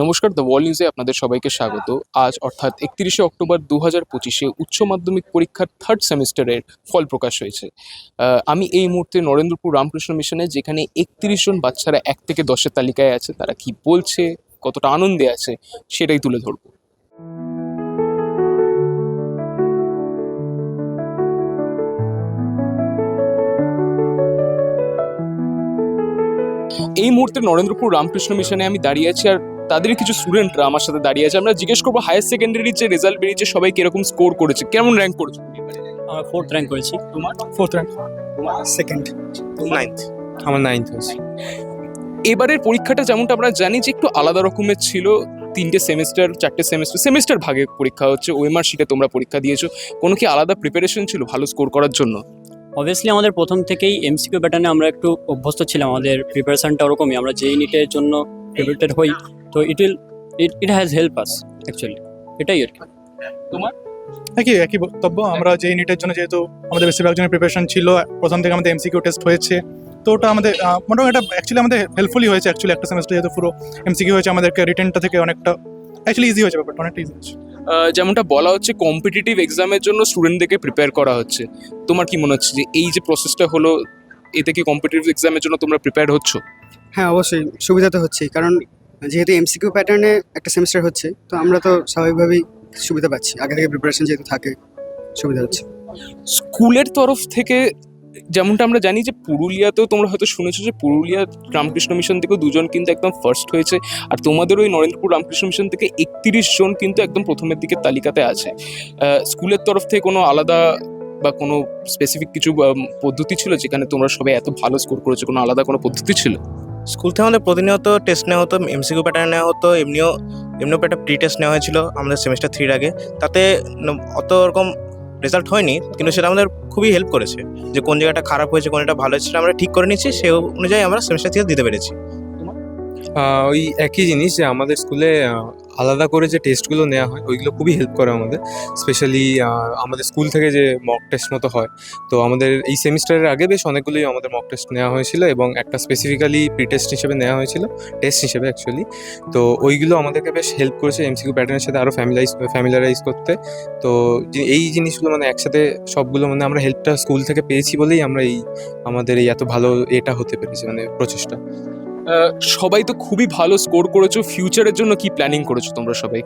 নমস্কার দ্য ওয়াল নিউজে আপনাদের সবাইকে স্বাগত। আজ অর্থাৎ একত্রিশে অক্টোবর দু হাজার পঁচিশে উচ্চ মাধ্যমিক পরীক্ষার থার্ড সেমিস্টারের ফল প্রকাশ হয়েছে। আমি এই মুহূর্তে নরেন্দ্রপুর রামকৃষ্ণ মিশনে, যেখানে একত্রিশ জন বাচ্চারা এক থেকে দশের তালিকায় আছে, তারা কি বলছে, কতটা আনন্দে আছে, সেটাই তুলে ধরবো। এই মুহূর্তে নরেন্দ্রপুর রামকৃষ্ণ মিশনে আমি দাঁড়িয়ে আছি, আর তাদের কিছু স্টুডেন্টরা আমার সাথে দাঁড়িয়ে আছে। আমরা জিজ্ঞেস করব হায়ার সেকেন্ডারির যে রেজাল্ট বেরিয়েছে সবাই কীরকম স্কোর করেছে? কেমন র্যাঙ্ক করেছে? আমরা ফোর্থ র্যাঙ্ক করেছি। তোমার? ফোর্থ র্যাঙ্ক তোমার? সেকেন্ড নাইন্থ আমার নাইন্থ হয়েছে। এবারের পরীক্ষাটা যেমনটা আমরা জানি যে একটু আলাদা রকমের ছিল তিনটে সেমিস্টার চারটে সেমিস্টার সেমিস্টার ভাগে পরীক্ষা হচ্ছে ওএমআর শিটে তোমরা পরীক্ষা দিয়েছ। কোনো কি আলাদা প্রিপারেশন ছিল ভালো স্কোর করার জন্য? অবভিয়াসলি আমাদের প্রথম থেকেই এমসিকিউ প্যাটার্নে আমরা একটু অভ্যস্ত ছিলাম। আমাদের প্রিপারেশনটা ওরকমই। আমরা যেই নিটের জন্য প্রিপারেটেড হই। তো it will it it has help us actually এটাই আর কি। তোমার? একই একই বক্তব্য। আমরা যে নিটের জন্য যেহেতু আমাদের বেশিরভাগ জনের প্রিপারেশন ছিল প্রথম থেকে আমাদের এমসিকিউ টেস্ট হয়েছে তো ওটা আমাদের মোটামুটি এটা অ্যাকচুয়ালি আমাদের হেল্পফুলই হয়েছে অ্যাকচুয়ালি একটা সেমিস্টার যেহেতু পুরো এমসিকিউ হয়েছে আমাদেরকে রিটেনটা থেকে অনেকটা অ্যাকচুয়ালি ইজি হয়েছে ব্যাপারটা অনেকটা ইজি হয়েছে। যেমনটা বলা হচ্ছে কম্পিটিটিভ এক্সামের জন্য স্টুডেন্টদেরকে প্রিপেয়ার করা হচ্ছে। তোমার কি মনে হচ্ছে যে এই যে প্রসেসটা হলো এতে কি কম্পিটিটিভ এক্সামের জন্য তোমরা প্রিপেয়ার হচ্ছ? হ্যাঁ অবশ্যই সুবিধা তো হচ্ছেই কারণ যেহেতু এমসিকিউ প্যাটার্নে একটা সেমিস্টার হচ্ছে, তো আমরা তো স্বাভাবিকভাবেই সুবিধা পাচ্ছি। আগে থেকে প্রিপারেশন যেহেতু থাকে, সুবিধা হচ্ছে। স্কুলের তরফ থেকে যেমনটা আমরা জানি যে পুরুলিয়াতেও তোমরা হয়তো শুনেছো যে পুরুলিয়া রামকৃষ্ণ মিশন থেকেও দুজন কিন্তু একদম ফার্স্ট হয়েছে, আর তোমাদের ওই নরেন্দ্রপুর রামকৃষ্ণ মিশন থেকে একত্রিশ জন কিন্তু একদম প্রথমের দিকের তালিকাতে আছে। স্কুলের তরফ থেকে কোনো আলাদা বা কোনো স্পেসিফিক কিছু পদ্ধতি ছিল যেখানে তোমরা সবাই এত ভালো স্কোর করেছ? কোনো আলাদা কোনো পদ্ধতি ছিল? স্কুল থেকে আমাদের প্রতিনিয়ত টেস্ট নেওয়া হতো এমসিকিউ প্যাটার্ন নেওয়া হতো, এমনিও এমনিও একটা প্রি টেস্ট নেওয়া হয়েছিল আমাদের সেমিস্টার থ্রির আগে। তাতে অত রকম রেজাল্ট হয়নি, কিন্তু সেটা আমাদের খুবই হেল্প করেছে যে কোন জায়গাটা খারাপ হয়েছে, কোন ভালো হয়েছে, সেটা আমরা ঠিক করে নিচ্ছি সে অনুযায়ী আমরা সেমিস্টার থেকে দিতে পেরেছি। ওই একই জিনিস যে আমাদের স্কুলে আলাদা করে যে টেস্টগুলো নেওয়া হয়, ওইগুলো খুবই হেল্প করে আমাদের। স্পেশালি আমাদের স্কুল থেকে যে মক টেস্ট মতো হয়। তো আমাদের এই সেমিস্টারের আগে বেশ অনেকগুলোই আমাদের মক টেস্ট নেওয়া হয়েছিল এবং একটা স্পেসিফিক্যালি প্রি টেস্ট হিসেবে নেওয়া হয়েছিল টেস্ট হিসেবে অ্যাকচুয়ালি তো ওইগুলো আমাদেরকে বেশ হেল্প করেছে এমসিকিউ প্যাটার্নের সাথে আরও ফ্যামিলাইজ ফ্যামিলারাইজ করতে। তো এই জিনিসগুলো মানে একসাথে সবগুলো মানে আমরা হেল্পটা স্কুল থেকে পেয়েছি বলেই আমরা এই, আমাদের এই এত ভালো এটা হতে পেরেছি মানে প্রচেষ্টা। সবাই তো খুবই ভালো স্কোর করেছ। ফিউচারের জন্য কি প্ল্যানিং করেছ তোমরা সবাই?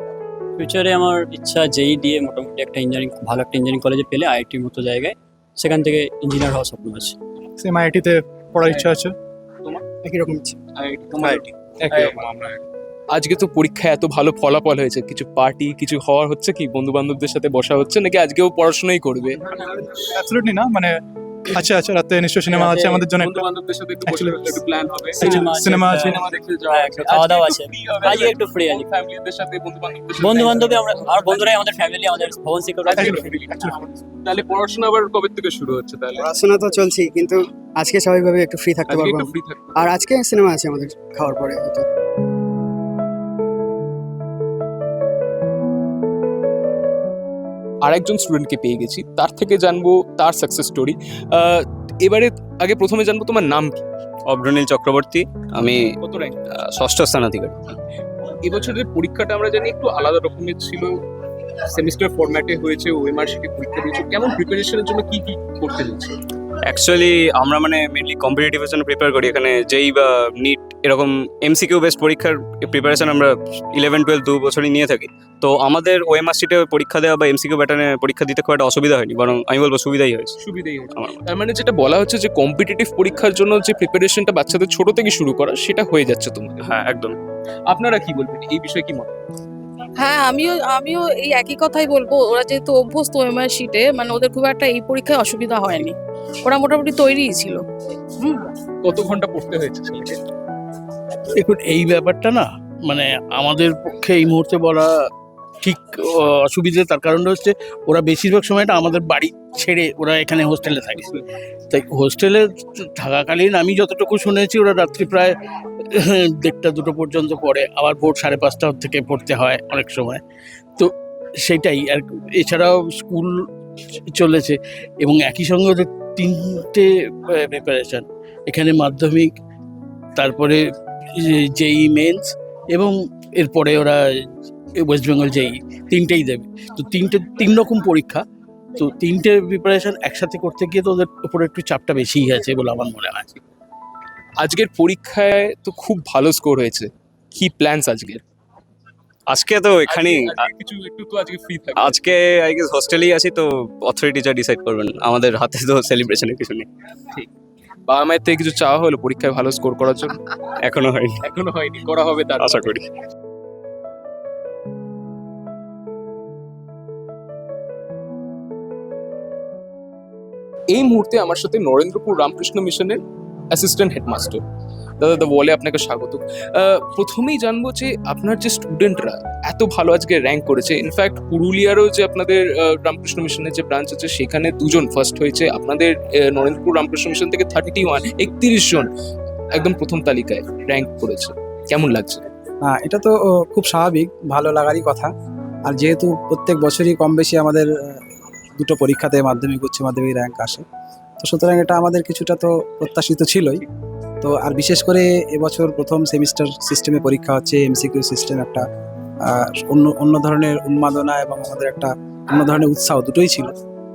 ফিউচারে আমার ইচ্ছা যেই দিয়ে মোটামুটি একটা ইঞ্জিনিয়ারিং ভালো একটা ইঞ্জিনিয়ারিং কলেজে পেলে আইআইটির মতো জায়গায়। সেখান থেকে ইঞ্জিনিয়ার হওয়ার স্বপ্ন আছে। সেম আইআইটিতে পড়ার ইচ্ছা আছে? তোমার? একই রকম ইচ্ছে। একই রকম। আমরা আজকে তো পরীক্ষায় এত ভালো ফলাফল হয়েছে। কিছু পার্টি কিছু হওয়ার হচ্ছে কি? বন্ধু বান্ধবদের সাথে বসা হচ্ছে? নাকি আজকেও পড়াশোনাই করবে? অ্যাবসলিউটলি না মানে আচ্ছা আচ্ছা রাতে নিশ্চয় সিনেমা আছে আমাদের জন্য বন্ধু বান্ধবদের সাথে একটু Actually, একটু প্ল্যান হবে। সিনেমা আছে, সিনেমা আছে সিনেমা দেখতে যাওয়া হ্যাঁ, আছে। খাওয়া দাওয়া আছে। আজকে একটু ফ্রি আছি। ফ্যামিলিদের সাথে বন্ধু বান্ধবদের বন্ধু বান্ধবী আমরা আর বন্ধুরাই আমাদের ফ্যামিলি আমাদের ভবন শিক্ষক Actually, তাহলে পড়াশোনা আবার কবে থেকে শুরু হচ্ছে তাহলে? পড়াশোনা তো চলছেই কিন্তু আজকে স্বাভাবিকভাবে একটু ফ্রি থাকতে পারব ফ্রি আর আজকে সিনেমা আছে আমাদের খাওয়ার পরে। হয়তো আরেকজন স্টুডেন্টকে পেয়ে গেছি। তার থেকে জানব তার সাকসেস স্টোরি এবারে আগে প্রথমে জানব তোমার নাম কি? অব্রনীল চক্রবর্তী। আমি কত র্যাঙ্ক ষষ্ঠ স্থানাধিকারী। এবছরের পরীক্ষাটা আমরা জানি একটু আলাদা রকমের ছিল। সেমিস্টার ফরম্যাটে হয়েছে ওএমআর শিটে পরীক্ষা দিয়েছে। কেমন প্রিপারেশনের জন্য কি কি করতে দিচ্ছে অ্যাকচুয়ালি আমরা মানে মেনলি কম্পিটিটিভের জন্য প্রিপেয়ার করি। এখানে যেই বা নিট এরকম এমসিকিউ বেস্ট পরীক্ষার প্রিপারেশন আমরা ইলেভেন টুয়েলভ দু বছরই নিয়ে থাকি। তো আমাদের ওএমআর সিটে পরীক্ষা দেওয়া বা এমসিকিউ প্যাটার্নে পরীক্ষা দিতে খুব একটা অসুবিধা হয়নি বরং আমি বলব সুবিধাই হয়েছে। সুবিধাই আমার তার মানে যেটা বলা হচ্ছে যে কম্পিটিটিভ পরীক্ষার জন্য যে প্রিপারেশনটা বাচ্চাদের ছোট থেকে শুরু করা সেটা হয়ে যাচ্ছে তোমাদের। হ্যাঁ একদম। আপনারা কি বলবেন? এই বিষয়ে কি মত? হ্যাঁ আমিও আমিও এই একই কথাই বলব। ওরা যেহেতু অভ্যস্ত ওএমআর শিটে মানে ওদের খুব একটা এই পরীক্ষায় অসুবিধা হয়নি। ওরা মোটামুটি তৈরিই ছিল। কত ঘণ্টা পড়তে হয়েছে ছেলেকে? দেখুন এই ব্যাপারটা না মানে আমাদের পক্ষে এই মুহূর্তে বলা ঠিক অসুবিধে তার কারণটা হচ্ছে ওরা বেশিরভাগ সময়টা আমাদের বাড়ি ছেড়ে ওরা এখানে হোস্টেলে থাকে। তাই হোস্টেলে থাকাকালীন আমি যতটুকু শুনেছি ওরা রাত্রি প্রায় দেড়টা দুটো পর্যন্ত পড়ে। আবার ভোর সাড়ে পাঁচটা থেকে পড়তে হয় অনেক সময়। তো সেটাই আর এছাড়াও স্কুল চলেছে এবং একই সঙ্গে ওদের তিনটে প্রিপারেশন এখানে মাধ্যমিক, তারপরে জেই মেন্স এবং এরপরে ওরা ওয়েস্ট বেঙ্গল জেই তিনটেই দেবে। তো তিনটে, তিন রকম পরীক্ষা। তো তিনটে প্রিপারেশন একসাথে করতে গিয়ে তো ওদের উপরে একটু চাপটা বেশিই আছে বলে আমার মনে হয়। আজকের পরীক্ষায় তো খুব ভালো স্কোর হয়েছে। কি প্ল্যানস আজকের? আজকে তো এখানেই কিছু একটু তো আজকে ফ্রি থাকবে। আজকে আই গেস হোস্টেলেই আছি তো অথরিটি যা ডিসাইড করবেন। আমাদের হাতে তো সেলিব্রেশনের কিছু নেই। বাবা মায়ের থেকে কিছু চাওয়া হলো পরীক্ষায় ভালো স্কোর করার জন্য? এখনও হয়নি। এখনও হয়নি করা হবে তার আশা করি। এই মুহূর্তে আমার সাথে নরেন্দ্রপুর রামকৃষ্ণ মিশনের অ্যাসিস্ট্যান্ট হেডমাস্টার দাদা দা বলে আপনাকে স্বাগত। প্রথমেই জানব যে আপনার যে স্টুডেন্টরা এত ভালো আজকে র্যাঙ্ক করেছে ইনফ্যাক্ট পুরুলিয়ারও যে আপনাদের রামকৃষ্ণ মিশনের যে ব্রাঞ্চ আছে, সেখানে দুজন ফার্স্ট হয়েছে। আপনাদের নরেন্দ্রপুর রামকৃষ্ণ মিশন থেকে থার্টি ওয়ান একত্রিশ জন একদম প্রথম তালিকায় র্যাঙ্ক করেছে। কেমন লাগছে? হ্যাঁ এটা তো খুব স্বাভাবিক, ভালো লাগারই কথা। আর যেহেতু প্রত্যেক বছরই কম বেশি আমাদের দুটো পরীক্ষাতে মাধ্যমিক, উচ্চ মাধ্যমিক র্যাঙ্ক আসে, তো সুতরাং এটা আমাদের কিছুটা তো প্রত্যাশিত ছিলই। তো আর বিশেষ করে এবছর প্রথম সেমিস্টার সিস্টেমে পরীক্ষা হচ্ছে এমসিকিউ সিস্টেম একটা অন্য অন্য ধরনের উন্মাদনা এবং আমাদের একটা অন্য ধরনের উৎসাহ দুটোই ছিল।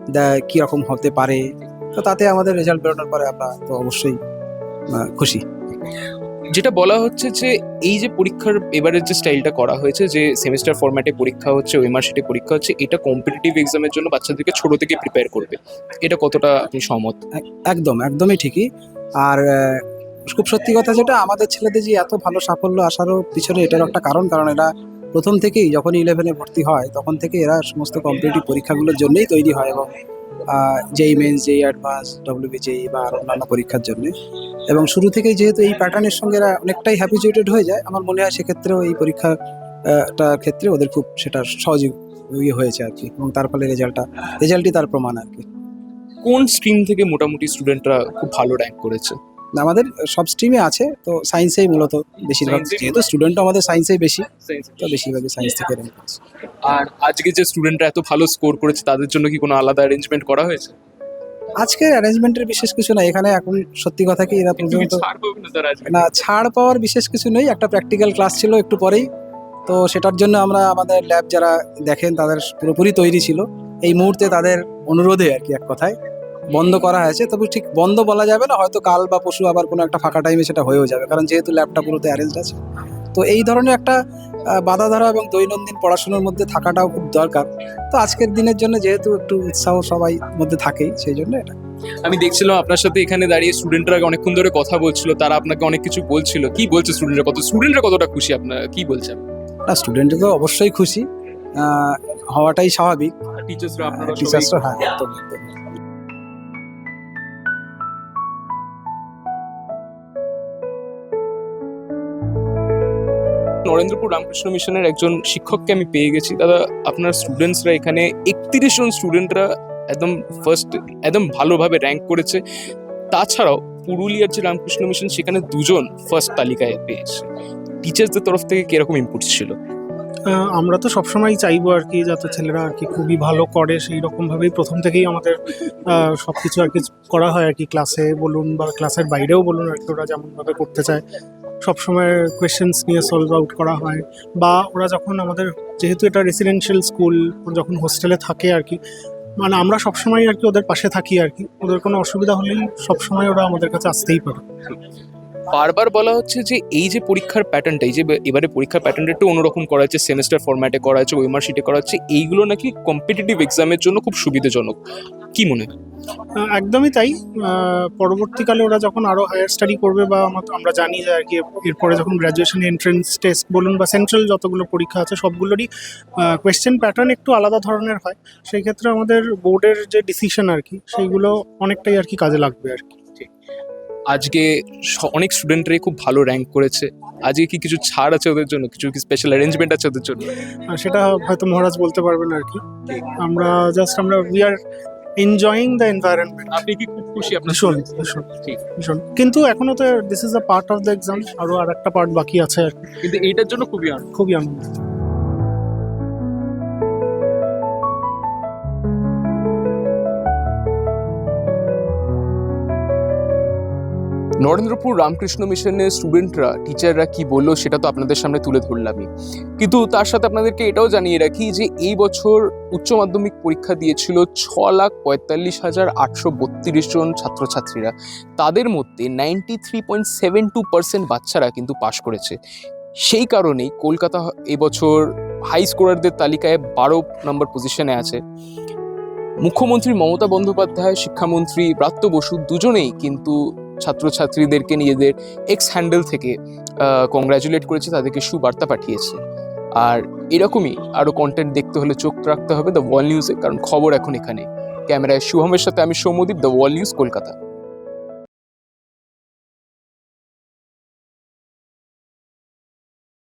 দা কী রকম হতে পারে? তো তাতে আমাদের রেজাল্ট বেরোনোর পরে আমরা তো অবশ্যই খুশি। যেটা বলা হচ্ছে যে এই যে পরীক্ষার এবারের যে স্টাইলটা করা হয়েছে যে সেমিস্টার ফরম্যাটে পরীক্ষা হচ্ছে ওএমআর শিটে পরীক্ষা হচ্ছে এটা কম্পিটিটিভ এক্সামের জন্য বাচ্চাদেরকে ছোট থেকে প্রিপেয়ার করবে। এটা কতটা আপনি সহমত? একদম একদমই ঠিকই। আর খুব সত্যি কথা যেটা, আমাদের ছেলেদের যে এত ভালো সাফল্য আসারও পিছনে এটার একটা কারণ কারণ এরা প্রথম থেকেই যখন ইলেভেনে ভর্তি হয়, তখন থেকে এরা সমস্ত কম্পিটিটিভ পরীক্ষাগুলোর জন্যই তৈরি হয় এবং যেই মেন্স যেই অ্যাডভান্স ডব্লিউবিজেই বা আর অন্যান্য পরীক্ষার জন্য। এবং শুরু থেকেই যেহেতু এই প্যাটার্নের সঙ্গে এরা অনেকটাই হ্যাপিচুয়েটেড হয়ে যায়, আমার মনে হয় সেক্ষেত্রেও এই পরীক্ষাটা ক্ষেত্রে ওদের খুব সেটা সহজে ইয়ে হয়েছে আর কি এবং তার ফলে রেজাল্টটা রেজাল্টই তার প্রমাণ আর কি। কোন স্ট্রিম থেকে মোটামুটি স্টুডেন্টরা খুব ভালো র্যাঙ্ক করেছে? আমাদের সব স্ট্রিমে আছে তো সায়েন্সেই মূলত বেশিরভাগ। যেহেতু স্টুডেন্টও আমাদের সায়েন্সেই বেশি তো বেশিরভাগই সায়েন্স থেকে করেছে। আর আজকে যে স্টুডেন্টরা এত ভালো স্কোর করেছে তাদের জন্য কি কোনো আলাদা অ্যারেঞ্জমেন্ট করা হয়েছে? আজকে অ্যারেঞ্জমেন্টের বিশেষ কিছু নাই এখানে এখন সত্যি কথা কি এরা পর্যন্ত না ছাড় পাওয়ার বিশেষ কিছু নেই একটা প্র্যাকটিক্যাল ক্লাস ছিল একটু পরেই তো সেটার জন্য আমরা আমাদের ল্যাব যারা দেখেন তাদের পুরোপুরি তৈরি ছিল। এই মুহূর্তে তাদের অনুরোধে আর কি এক কথায়। বন্ধ করা হয়েছে তবে ঠিক বন্ধ বলা যাবে না হয়তো কাল বা পশু আবার কোনো একটা ফাঁকা টাইমে সেটা হয়েও যাবে কারণ যেহেতু ল্যাবটা পুরোতে অ্যারেঞ্জ আছে। তো এই ধরনের একটা বাধা ধরা এবং দৈনন্দিন পড়াশোনার মধ্যে থাকাটাও খুব দরকার। তো আজকের দিনের জন্য যেহেতু একটু উৎসাহ সবাই মধ্যে থাকেই সেই জন্য এটা। আমি দেখছিলাম আপনার সাথে এখানে দাঁড়িয়ে স্টুডেন্টরা অনেকক্ষণ ধরে কথা বলছিল তারা আপনাকে অনেক কিছু বলছিল। কি বলছে স্টুডেন্টরা কত স্টুডেন্টরা কতটা খুশি আপনার? কি বলছে? না স্টুডেন্ট তো অবশ্যই খুশি। হওয়াটাই স্বাভাবিক। টিচার্সরা আপনারা টিচার্সরা হ্যাঁ নরেন্দ্রপুর রামকৃষ্ণ মিশনের একজন শিক্ষককে আমি পেয়ে গেছি। দাদা, আপনার স্টুডেন্টসরা এখানে একত্রিশ জন স্টুডেন্টরা একদম ফার্স্ট একদম ভালোভাবে র্যাঙ্ক করেছে। তাছাড়াও পুরুলিয়ার যে রামকৃষ্ণ মিশন, সেখানে দুজন ফার্স্ট তালিকায় পেয়েছে। টিচার্সদের তরফ থেকে কীরকম ইনপুটস ছিল? আমরা তো সবসময় চাইব আর কি, যাতে ছেলেরা আর কি খুবই ভালো করে, সেই রকমভাবেই প্রথম থেকেই আমাদের সব কিছু আর কি করা হয় আর কি। ক্লাসে বলুন বা ক্লাসের বাইরেও বলুন আর কি, ওরা যেমনভাবে করতে চায়। সবসময় কোয়েশ্চেন্স নিয়ে সলভ আউট করা হয়। বা ওরা যখন আমাদের, যেহেতু এটা রেসিডেন্সিয়াল স্কুল যখন হোস্টেলে থাকে আর কি মানে আমরা সবসময় আর কি ওদের পাশে থাকি আর কি ওদের কোনো অসুবিধা হলেই সবসময় ওরা আমাদের কাছে আসতেই পারে। বারবার বলা হচ্ছে যে এই যে পরীক্ষার প্যাটার্নটা এই যে এবারে পরীক্ষার প্যাটার্নটা একটু অন্যরকম করা হচ্ছে সেমিস্টার ফরম্যাটে করা হচ্ছে ওয়েমার শিটে করা হচ্ছে, এইগুলো নাকি কম্পিটিটিভ এক্সামের জন্য খুব সুবিধাজনক। কি মনে হয়? একদমই তাই। পরবর্তীকালে ওরা যখন আরও হায়ার স্টাডি করবে বা আমা- আমরা জানি যে আর কি এরপরে যখন গ্র্যাজুয়েশন এন্ট্রেন্স টেস্ট বলুন বা সেন্ট্রাল যতগুলো পরীক্ষা আছে, সবগুলোরই কোয়েশ্চেন প্যাটার্ন একটু আলাদা ধরনের হয়। সেই ক্ষেত্রে আমাদের বোর্ডের যে ডিসিশন আর কি, সেইগুলো অনেকটাই আর কি কাজে লাগবে আর কি। আজকে অনেক স্টুডেন্টরাই খুব ভালো র্যাঙ্ক করেছে। আজকে কি কিছু ছাড় আছে ওদের জন্য? কিছু কি স্পেশাল অ্যারেঞ্জমেন্ট আছে ওদের জন্য? সেটা হয়তো মহারাজ বলতে পারবেন আর কি। আমরা জাস্ট আমরা we are enjoying the environment আপনি কি খুব খুশি আপনার ভীষণ ঠিক। ভীষণ কিন্তু এখনও তো this is a part of the exam আরও আর একটা পার্ট বাকি আছে আর কি। কিন্তু এইটার জন্য খুবই আনন্দ। খুবই আনন্দ নরেন্দ্রপুর রামকৃষ্ণ মিশনের স্টুডেন্টরা টিচাররা কি বলল সেটা তো আপনাদের সামনে তুলে ধরলামই। কিন্তু তার সাথে আপনাদেরকে এটাও জানিয়ে রাখি যে এই বছর উচ্চ মাধ্যমিক পরীক্ষা দিয়েছিল ছ লাখ পঁয়তাল্লিশ হাজার আটশো বত্রিশ জন ছাত্রছাত্রীরা। তাদের মধ্যে ninety three point seven two percent বাচ্চারা কিন্তু পাশ করেছে। সেই কারণেই কলকাতা এবছর হাই স্কোরারদের তালিকায় বারো নম্বর পজিশনে আছে। মুখ্যমন্ত্রী মমতা বন্দ্যোপাধ্যায়, শিক্ষামন্ত্রী ব্রাত্য বসু দুজনেই কিন্তু ছাত্রছাত্রীদেরকে নিজেদের এক্স হ্যান্ডেল থেকে কংগ্রাচুলেট করেছে, তাদেরকে সুবার্তা পাঠিয়েছে। আর এরকমই আরও কন্টেন্ট দেখতে হলে চোখ রাখতে হবে দ্য ওয়াল নিউজে কারণ খবর এখন এখানে। ক্যামেরায় শুভমের সাথে আমি Soumadip the wall news Kolkata.